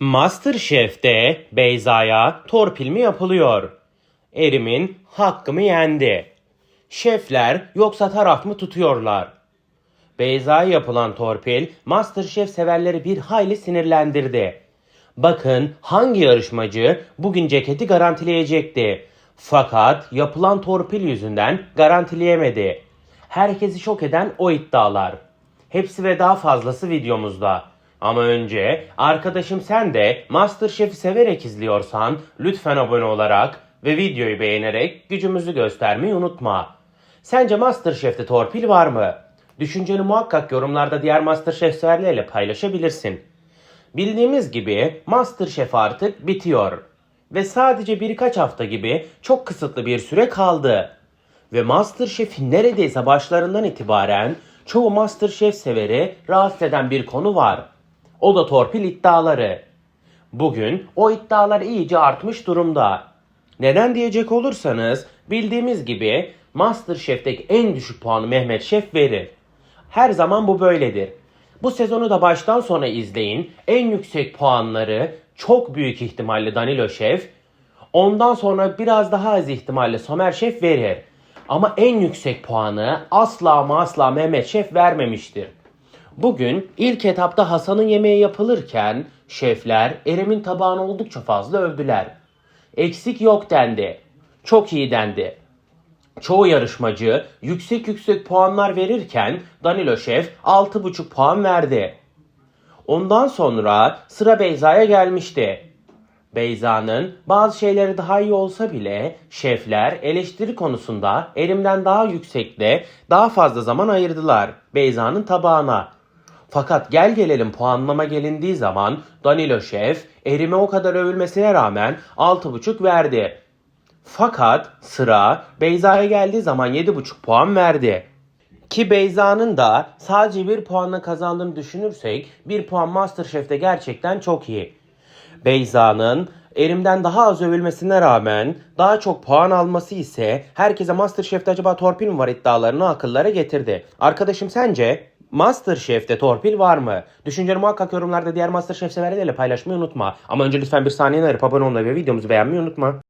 Masterchef'te Beyza'ya torpil mi yapılıyor? Erim'in hakkımı yendi. Şefler yoksa taraf mı tutuyorlar? Beyza'ya yapılan torpil Masterchef severleri bir hayli sinirlendirdi. Bakın hangi yarışmacı bugün ceketi garantileyecekti. Fakat yapılan torpil yüzünden garantileyemedi. Herkesi şok eden o iddialar. Hepsi ve daha fazlası videomuzda. Ama önce arkadaşım sen de Masterchef'i severek izliyorsan lütfen abone olarak ve videoyu beğenerek gücümüzü göstermeyi unutma. Sence Masterchef'te torpil var mı? Düşünceni muhakkak yorumlarda diğer Masterchef severlerle paylaşabilirsin. Bildiğimiz gibi Masterchef artık bitiyor. Ve sadece birkaç hafta gibi çok kısıtlı bir süre kaldı. Ve Masterchef'in neredeyse başlarından itibaren çoğu Masterchef severi rahatsız eden bir konu var. O da torpil iddiaları. Bugün o iddialar iyice artmış durumda. Neden diyecek olursanız bildiğimiz gibi Masterchef'teki en düşük puanı Mehmet Şef verir. Her zaman bu böyledir. Bu sezonu da baştan sona izleyin. En yüksek puanları çok büyük ihtimalle Danilo Şef. Ondan sonra biraz daha az ihtimalle Somer Şef verir. Ama en yüksek puanı asla ama asla Mehmet Şef vermemiştir. Bugün ilk etapta Hasan'ın yemeği yapılırken şefler Erem'in tabağını oldukça fazla övdüler. Eksik yok dendi. Çok iyi dendi. Çoğu yarışmacı yüksek yüksek puanlar verirken Danilo Şef 6,5 puan verdi. Ondan sonra sıra Beyza'ya gelmişti. Beyza'nın bazı şeyleri daha iyi olsa bile şefler eleştiri konusunda elimden daha yüksekte daha fazla zaman ayırdılar Beyza'nın tabağına. Fakat gel gelelim puanlama gelindiği zaman Danilo Şef erime o kadar övülmesine rağmen 6,5 verdi. Fakat sıra Beyza'ya geldiği zaman 7,5 puan verdi. Ki Beyza'nın da sadece bir puanla kazandığını düşünürsek bir puan Masterchef'te gerçekten çok iyi. Beyza'nın erimden daha az övülmesine rağmen daha çok puan alması ise herkese Masterchef'te acaba torpil mi var iddialarını akıllara getirdi. Arkadaşım sence Masterchef'te torpil var mı? Düşünceni muhakkak yorumlarda diğer Masterchef severlerle paylaşmayı unutma. Ama önce lütfen bir saniyeni ayırıp abone olmayı ve videomuzu beğenmeyi unutma.